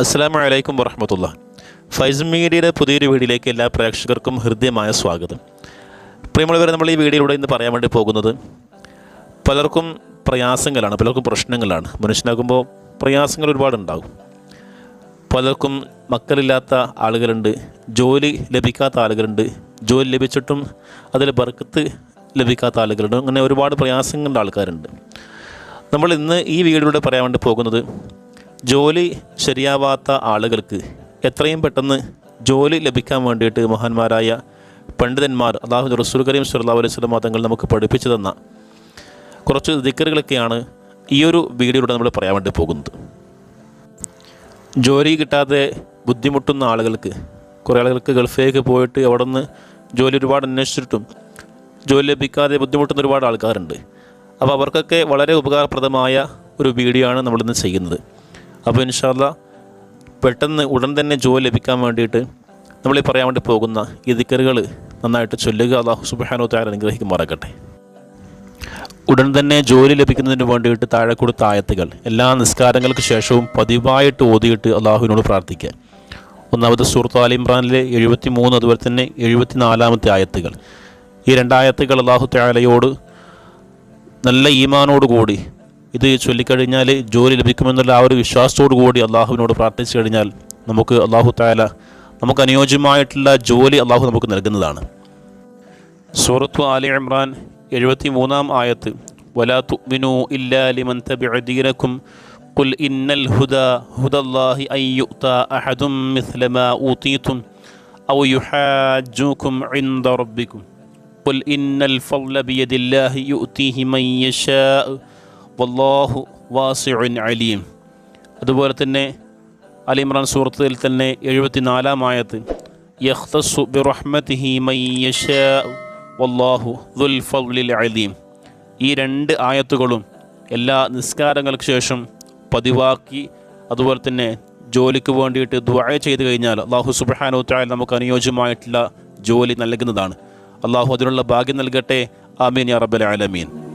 അസ്സാം വലൈക്കും വറഹമത്തുള്ള ഫൈസ് മീഡിയയുടെ പുതിയൊരു വീഡിയോയിലേക്ക് എല്ലാ പ്രേക്ഷകർക്കും ഹൃദ്യമായ സ്വാഗതം. പ്രിയമുള്ളവരെ നമ്മൾ ഈ വീഡിയോയിലൂടെ ഇന്ന് പറയാൻ വേണ്ടി പോകുന്നത് പലർക്കും പ്രയാസങ്ങളാണ് പലർക്കും പ്രശ്നങ്ങളാണ്. മനുഷ്യനാകുമ്പോൾ പ്രയാസങ്ങൾ ഒരുപാടുണ്ടാകും പലർക്കും മക്കളില്ലാത്ത ആളുകളുണ്ട് ജോലി ലഭിക്കാത്ത ആളുകളുണ്ട് ജോലി ലഭിച്ചിട്ടും അതിൽ ബർക്കത്ത് ലഭിക്കാത്ത ആളുകളുണ്ട് അങ്ങനെ ഒരുപാട് പ്രയാസങ്ങളുടെ ആൾക്കാരുണ്ട്. നമ്മൾ ഇന്ന് ഈ വീഡിയോയിലൂടെ പറയാൻ വേണ്ടി പോകുന്നത് ജോലി ശരിയാവാത്ത ആളുകൾക്ക് എത്രയും പെട്ടെന്ന് ജോലി ലഭിക്കാൻ വേണ്ടിയിട്ട് മഹാന്മാരായ പണ്ഡിതന്മാർ അള്ളാഹു റസൂൽ കരീം സുല്ലാ അലൈഹി സ്വലം തങ്ങൾ നമുക്ക് പഠിപ്പിച്ചു തന്ന കുറച്ച് ദിക്കറുകളൊക്കെയാണ് ഈ ഒരു വീഡിയോയിലൂടെ നമ്മൾ പറയാൻ വേണ്ടി പോകുന്നത്. ജോലി കിട്ടാതെ ബുദ്ധിമുട്ടുന്ന ആളുകൾക്ക് കുറേ ആളുകൾക്ക് ഗൾഫിലേക്ക് പോയിട്ട് അവിടെ നിന്ന് ജോലി ഒരുപാട് അന്വേഷിച്ചിട്ടും ജോലി ലഭിക്കാതെ ബുദ്ധിമുട്ടുന്ന ഒരുപാട് ആൾക്കാരുണ്ട്. അപ്പോൾ അവർക്കൊക്കെ വളരെ ഉപകാരപ്രദമായ ഒരു വീഡിയോ ആണ് നമ്മളിന്ന് ചെയ്യുന്നത്. അപ്പോൾ ഇൻഷാല്ല പെട്ടെന്ന് ഉടൻ തന്നെ ജോലി ലഭിക്കാൻ വേണ്ടിയിട്ട് നമ്മളീ പറയാൻ വേണ്ടി പോകുന്ന ഈ നന്നായിട്ട് ചൊല്ലുക അള്ളാഹു സുബാനോ താര അനുഗ്രഹിക്കുമാറാക്കട്ടെ ഉടൻ തന്നെ ജോലി ലഭിക്കുന്നതിന് വേണ്ടിയിട്ട് താഴെ കൊടുത്ത ആയത്തുകൾ എല്ലാ നിസ്കാരങ്ങൾക്ക് ശേഷവും പതിവായിട്ട് ഓതിയിട്ട് അള്ളാഹുവിനോട് പ്രാർത്ഥിക്കുക. ഒന്നാമത് സൂറത്ത് അലി ഇമ്രാനിലെ എഴുപത്തി മൂന്ന് അതുപോലെ തന്നെ എഴുപത്തി നാലാമത്തെ ആയത്തുകൾ. ഈ രണ്ടായത്തുകൾ അള്ളാഹു താലയോട് നല്ല ഈമാനോടുകൂടി ഇത് ചൊല്ലിക്കഴിഞ്ഞാൽ ജോലി ലഭിക്കുമെന്നുള്ള ആ ഒരു വിശ്വാസത്തോടു കൂടി അള്ളാഹുവിനോട് പ്രാർത്ഥിച്ചു കഴിഞ്ഞാൽ നമുക്ക് അള്ളാഹു താല നമുക്ക് അനുയോജ്യമായിട്ടുള്ള ജോലി അള്ളാഹു നമുക്ക് നൽകുന്നതാണ് സൂറത്തു ആലി ഇമ്രാൻ എഴുപത്തി മൂന്നാം ആയത്ത് വലാ തുഅ്മിനു ഇല്ലാ ലിമൻ തബിഅ ദീനക്കും قل إن الهدى هدى الله أن يؤتى أحد مثل ما أوتيتم أو يحاجوكم عند ربكم قل إن الفضل بيد الله يؤتيه من يشاء വല്ലാഹു വാസിഉൻ അലീം. അതുപോലെ തന്നെ അലി ഇമ്രാൻ സൂറത്തിൽ തന്നെ എഴുപത്തിനാലാം ആയത്ത് യഖ്തസു ബിറഹ്മതിഹി മൻ യശാ വല്ലാഹു ദുൽ അലീം. ഈ രണ്ട് ആയത്തുകളും എല്ലാ നിസ്കാരങ്ങൾക്ക് ശേഷം പതിവാക്കി അതുപോലെ തന്നെ ജോലിക്ക് വേണ്ടിയിട്ട് ദുആ ചെയ്തു കഴിഞ്ഞാൽ അള്ളാഹു സുബ്രഹാനോ തായാൽ നമുക്ക് അനുയോജ്യമായിട്ടുള്ള ജോലി നൽകുന്നതാണ്. അള്ളാഹു അതിനുള്ള ഭാഗ്യം നൽകട്ടെ. ആമീൻ യാ റബ്ബൽ ആലമീൻ.